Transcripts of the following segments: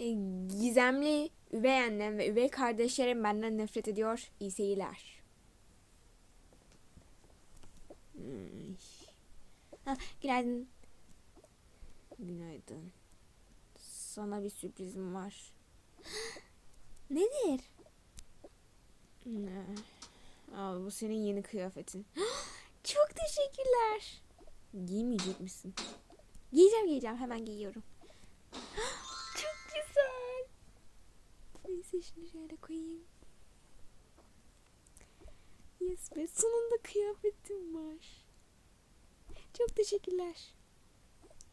E, gizemli üvey annem ve üvey kardeşlerim benden nefret ediyor. İyi seyirler. Hmm. Ha, günaydın. Günaydın. Sana bir sürprizim var. Nedir? Ne? Al bu senin yeni kıyafetin. Çok teşekkürler. Giymeyecek misin? Giyeceğim giyeceğim hemen giyiyorum. Şunu şöyle koyayım. Yes be sonunda kıyafetim var. Çok teşekkürler.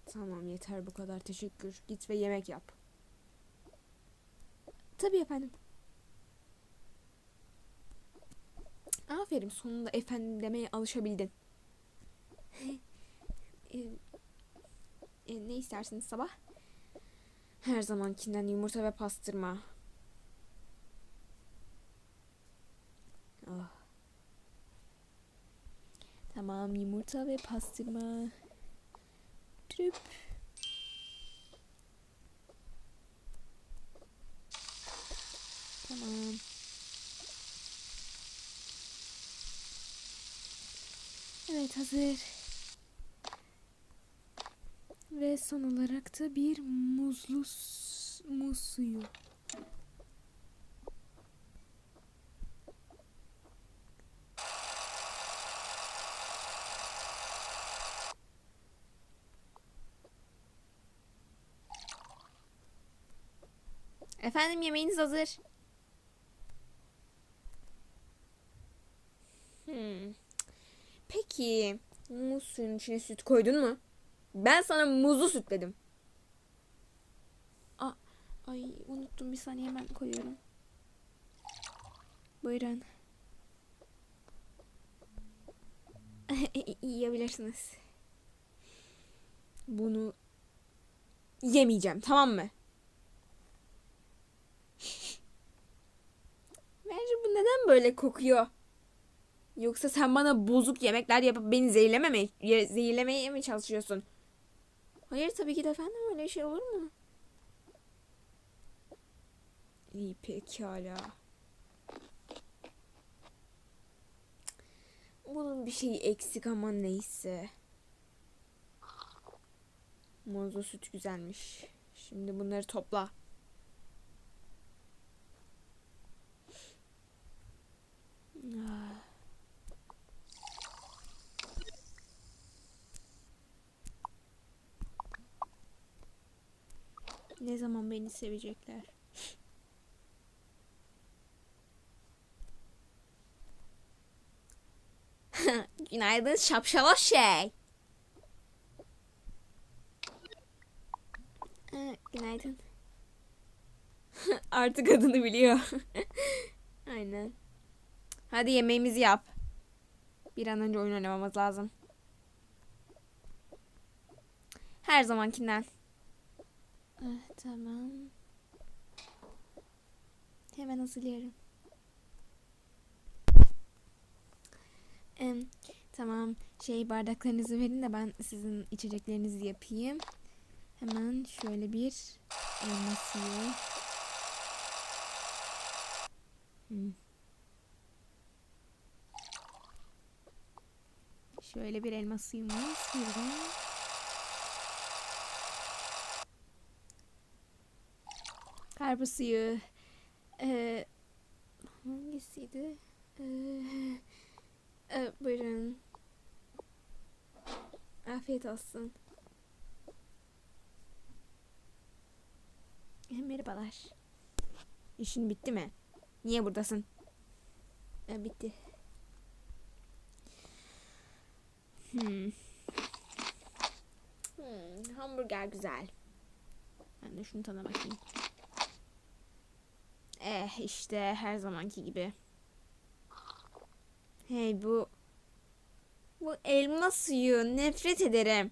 Tamam yeter bu kadar teşekkür. Git ve yemek yap. Tabii efendim. Aferin sonunda efendim demeye alışabildin. e, e, ne istersiniz sabah? Her zamankinden yumurta ve pastırma. Ah. Tamam yumurta ve pastırma. Trüp. Tamam. Evet hazır. Ve son olarak da bir muzlu muz suyu. Efendim yemeğiniz hazır. Hmm. Peki muz suyunun içine süt koydun mu? Ben sana muzlu süt dedim. Aa, ay unuttum bir saniye hemen koyuyorum. Buyurun. Yiyebilirsiniz. Bunu yemeyeceğim tamam mı? Bence bu neden böyle kokuyor? Yoksa sen bana bozuk yemekler yapıp beni zehirlememe, ye- zehirlemeye mi çalışıyorsun? Hayır tabii ki de efendim öyle şey olur mu? İyi pekala. Bunun bir şeyi eksik ama neyse. Muzlu süt güzelmiş. Şimdi bunları topla. Ah. Ne zaman beni sevecekler? Günaydın şapşaloş şey. Günaydın. Artık adını biliyor. Aynen. Hadi yemeğimizi yap. Bir an önce oyun oynamamız lazım. Her zamankinden. Ah, tamam. Hemen hazırlıyorum. Em, tamam. Şey bardaklarınızı verin de ben sizin içeceklerinizi yapayım. Hemen şöyle bir elma suyu. Hmm. Şöyle bir elma suyumuz. Buyurun. Karpuz suyu. Ee, hangisiydi? Ee, e, buyurun. Afiyet olsun. E, Merhabalar. İşin bitti mi? Niye buradasın? E, bitti. Hmm. Hmm, hamburger güzel. Ben de şunu tadına bakayım. Eh işte her zamanki gibi. Hey bu bu elma suyu nefret ederim.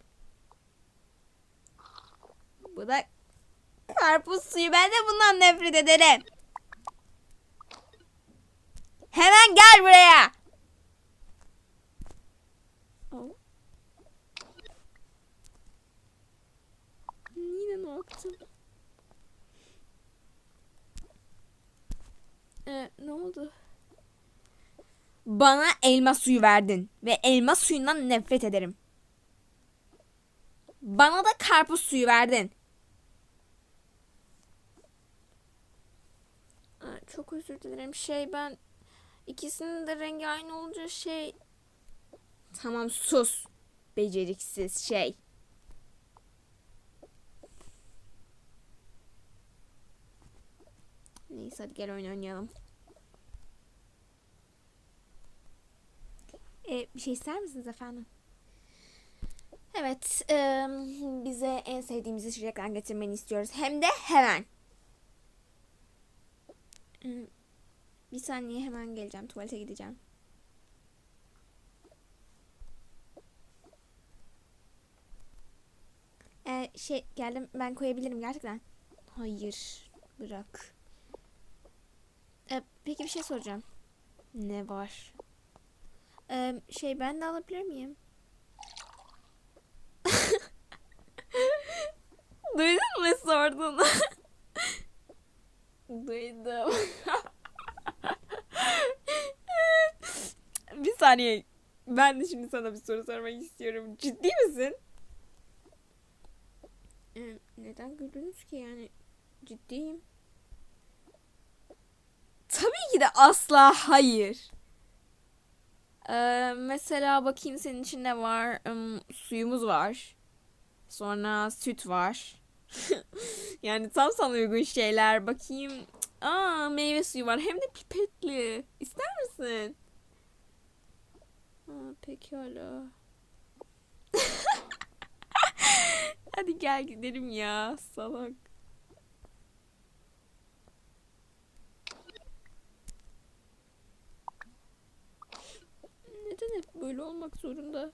Bu da karpuz suyu ben de bundan nefret ederim. Hemen gel buraya. Yine ne yaptım? Ne oldu? Bana elma suyu verdin ve elma suyundan nefret ederim. Bana da karpuz suyu verdin. Çok özür dilerim. Şey ben ikisinin de rengi aynı olunca şey... Tamam sus. Beceriksiz şey. Neyse hadi gel oyun oynayalım. E, bir şey ister misiniz efendim? Evet, e, bize en sevdiğimiz içecekten getirmeni istiyoruz. Hem de hemen. E, Bir saniye hemen geleceğim. Tuvalete gideceğim. E, şey geldim. Ben koyabilirim gerçekten. Hayır. Bırak. E, peki bir şey soracağım. Ne var? E, şey ben de alabilir miyim? Duydun mu sordun? Duydum. bir saniye. Ben de şimdi sana bir soru sormak istiyorum. Ciddi misin? Ee, neden güldünüz ki yani? Ciddiyim. Tabii ki de asla hayır. Ee, mesela bakayım senin için ne var? Im, suyumuz var. Sonra süt var. yani tam sana uygun şeyler. Bakayım. Aa meyve suyu var. Hem de pipetli. İster misin? Aa, pekala. Hadi gel gidelim ya salak. Neden hep böyle olmak zorunda?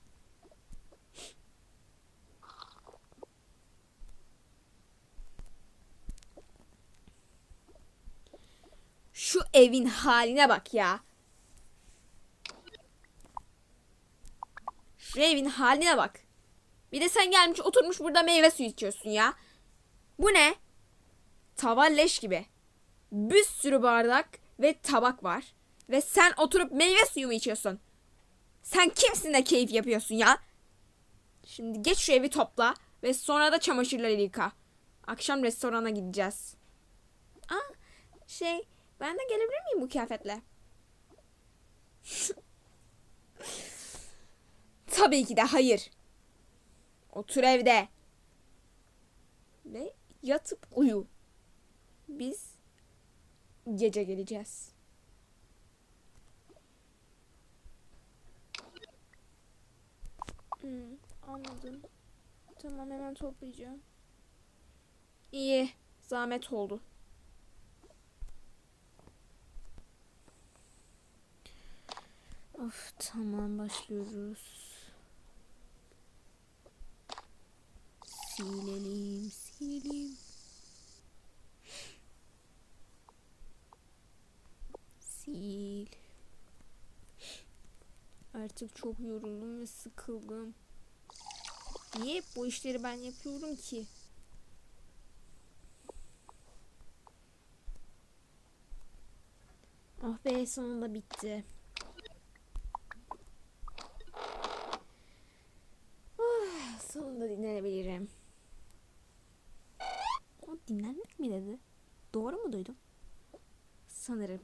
Şu evin haline bak ya. Şu evin haline bak. Bir de sen gelmiş oturmuş burada meyve suyu içiyorsun ya. Bu ne? Tava leş gibi. Bir sürü bardak ve tabak var. Ve sen oturup meyve suyu mu içiyorsun? Sen kimsin de keyif yapıyorsun ya? Şimdi geç şu evi topla ve sonra da çamaşırları yıka. Akşam restorana gideceğiz. Aa, şey ben de gelebilir miyim bu kıyafetle? Tabii ki de hayır. Otur evde. Ve yatıp uyu. Biz gece geleceğiz. Hmm, anladım. Tamam hemen toplayacağım. İyi. Zahmet oldu. Of tamam başlıyoruz. Silelim, Artık çok yoruldum ve sıkıldım. Niye hep bu işleri ben yapıyorum ki? Oh be sonunda bitti. Oh, sonunda dinlenebilirim. O dinlenmek mi dedi? Doğru mu duydum? Sanırım.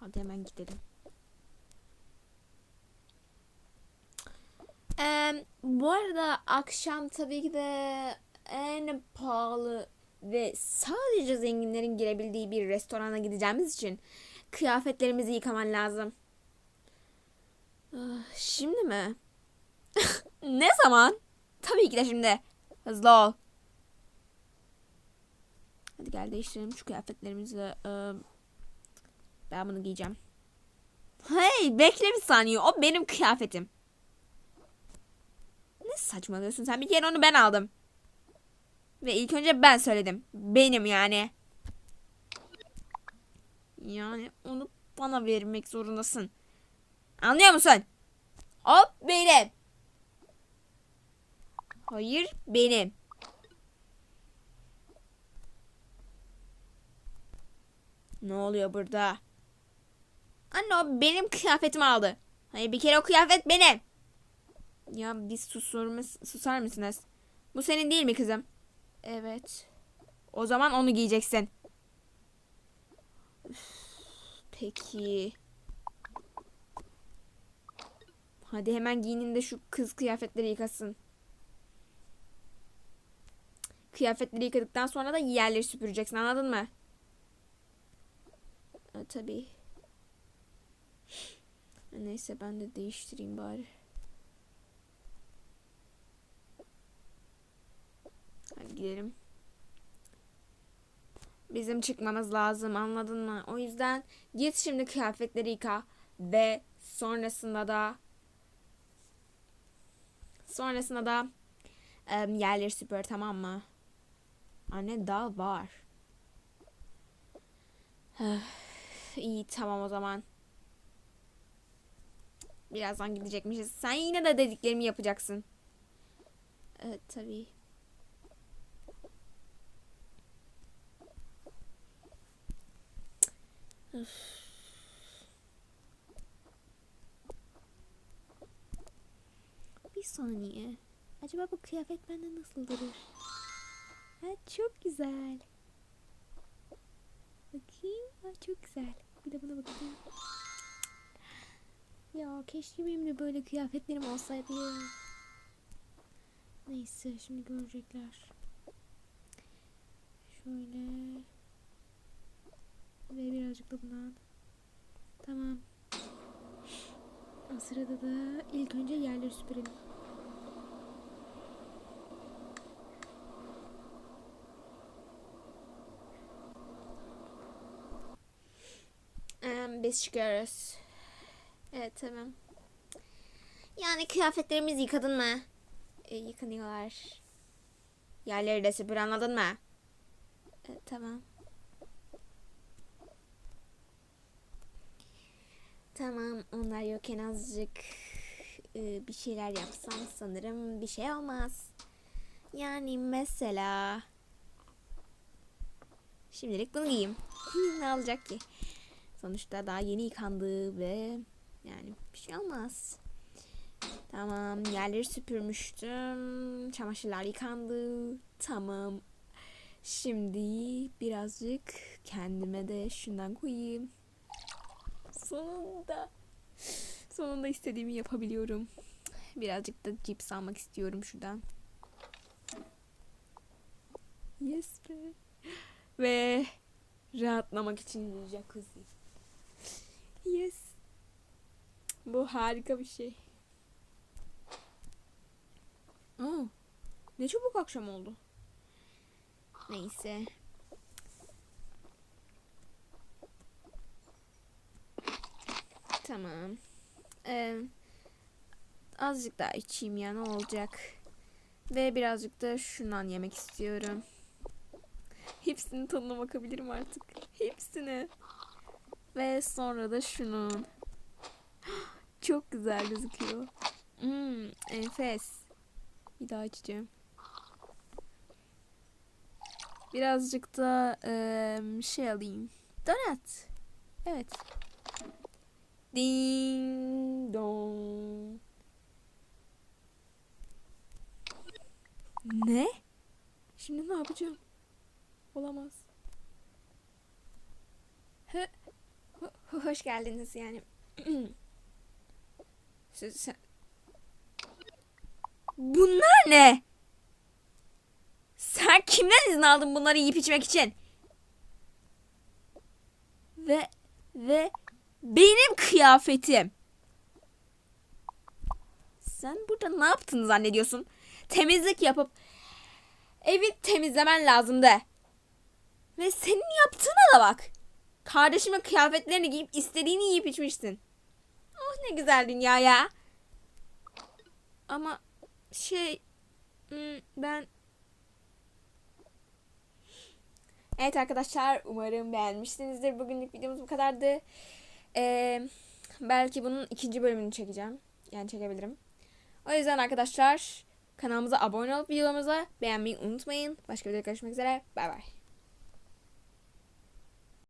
Hadi hemen gidelim. Eee, bu arada akşam tabii ki de en pahalı ve sadece zenginlerin girebildiği bir restorana gideceğimiz için kıyafetlerimizi yıkaman lazım. Ah, Şimdi mi? ne zaman? Tabii ki de şimdi. Hızlı ol. Hadi gel değiştirelim şu kıyafetlerimizi. Ee, ben bunu giyeceğim. Hey bekle bir saniye. O benim kıyafetim. Ne saçmalıyorsun sen? Bir kere onu ben aldım. Ve ilk önce ben söyledim. Benim yani. Yani onu bana vermek zorundasın. Anlıyor musun? O benim. Hayır benim. Ne oluyor burada? Anne o benim kıyafetimi aldı. Hayır bir kere o kıyafet benim. Ya bir susur mıs- susar mısınız? Bu senin değil mi kızım? Evet. O zaman onu giyeceksin. Üf, Peki. Hadi hemen giyinin de şu kız kıyafetleri yıkasın. Kıyafetleri yıkadıktan sonra da yerleri süpüreceksin anladın mı? E, tabii. Neyse ben de değiştireyim bari. Hadi gidelim. Bizim çıkmamız lazım anladın mı? O yüzden git şimdi kıyafetleri yıka ve sonrasında da sonrasında da em, yerleri süpür tamam mı? Anne daha var. İyi tamam o zaman. Birazdan gidecekmişiz. Sen yine de dediklerimi yapacaksın. Evet tabii. Üf. Bir saniye. Acaba bu kıyafet bende nasıl durur? Ha, çok güzel. Bakayım. Ha, çok güzel. Bir de buna bakayım. Ya keşke benim de böyle kıyafetlerim olsaydı. Neyse şimdi görecekler. Şöyle. Da bundan. Tamam. O sırada da ilk önce yerleri süpürelim. biz çıkıyoruz. Evet tamam. Yani kıyafetlerimizi yıkadın mı? E, yıkanıyorlar. Yerleri de süpür anladın mı? Evet tamam. Tamam onlar yokken azıcık e, bir şeyler yapsam sanırım bir şey olmaz. Yani mesela şimdilik bunu giyeyim. ne alacak ki? Sonuçta daha yeni yıkandı ve yani bir şey olmaz. Tamam yerleri süpürmüştüm. Çamaşırlar yıkandı. Tamam. Şimdi birazcık kendime de şundan koyayım. Sonunda. Sonunda istediğimi yapabiliyorum. Birazcık da cips almak istiyorum şuradan. Yes be. Ve rahatlamak için jacuzzi. Yes. Bu harika bir şey. Aa, ne çabuk akşam oldu. Neyse. Tamam. Ee, azıcık daha içeyim ya ne olacak. Ve birazcık da şundan yemek istiyorum. Hepsinin tadına bakabilirim artık. Hepsini. Ve sonra da şunun. Çok güzel gözüküyor. Hmm, enfes. Bir daha içeceğim. Birazcık da eee, şey alayım. Donut. Evet. Ding dong. Ne? Şimdi ne yapacağım? Olamaz. Hı, ho- hoş geldiniz yani. Siz, sen... Bunlar ne? Sen kimden izin aldın bunları yiyip içmek için? Ve ve benim kıyafetim. Sen burada ne yaptığını zannediyorsun? Temizlik yapıp evi temizlemen lazımdı. Ve senin yaptığına da bak. Kardeşimin kıyafetlerini giyip istediğini yiyip içmiştin. Oh ne güzel dünya ya. Ama şey hmm, ben Evet arkadaşlar umarım beğenmişsinizdir. Bugünlük videomuz bu kadardı. Ee, belki bunun ikinci bölümünü çekeceğim. Yani çekebilirim. O yüzden arkadaşlar kanalımıza abone olup videomuza beğenmeyi unutmayın. Başka videoda görüşmek üzere. Bay bay.